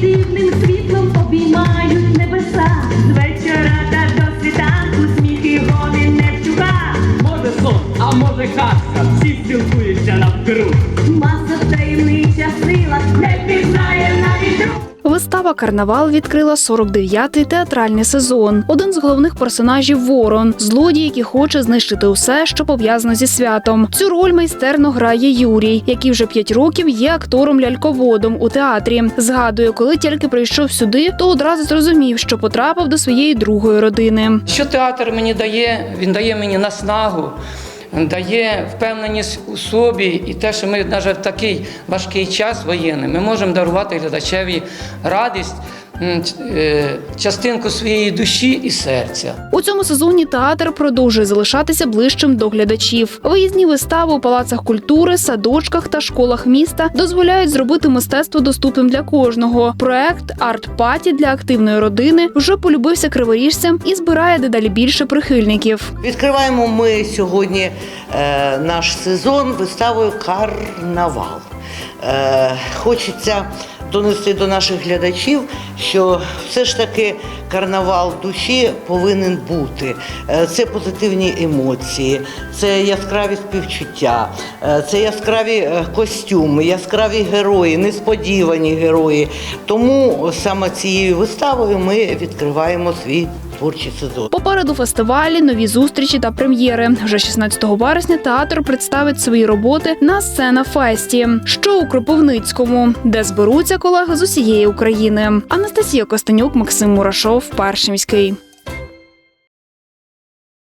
дивним світлом обіймають небеса. З вечора та до світанку сміх і вони не вчука. Може сон, а може казка, всі спілкуються Вистава Карнавал відкрила 49-й театральний сезон. Один з головних персонажів Ворон, злодій, який хоче знищити усе, що пов'язано зі святом. Цю роль майстерно грає Юрій, який вже п'ять років є актором ляльководом у театрі. Згадує, коли тільки прийшов сюди, то одразу зрозумів, що потрапив до своєї другої родини. Що театр мені дає? Він дає мені наснагу, дає впевненість у собі і те, що ми навіть в такий важкий час воєнний, ми можемо дарувати глядачеві радість, частинку своєї душі і серця. У цьому сезоні театр продовжує залишатися ближчим до глядачів. Виїзні вистави у палацах культури, садочках та школах міста дозволяють зробити мистецтво доступним для кожного. Проект арт-паті для активної родини вже полюбився криворіжцям і збирає дедалі більше прихильників. Відкриваємо ми сьогодні е, наш сезон виставою Карнавал. Е, хочеться донести до наших глядачів, що все ж таки карнавал душі повинен бути. Е, це позитивні емоції, це яскраві співчуття, е, це яскраві е, костюми, яскраві герої, несподівані герої. Тому саме цією виставою ми відкриваємо свій творчий сезон. Попереду фестивалі, нові зустрічі та прем'єри. Вже 16 вересня театр представить свої роботи на сцена фесті, що у Кропивницькому, де зберуться колеги з усієї України. Анастасія Костенюк, Максим Мурашов, перший міський.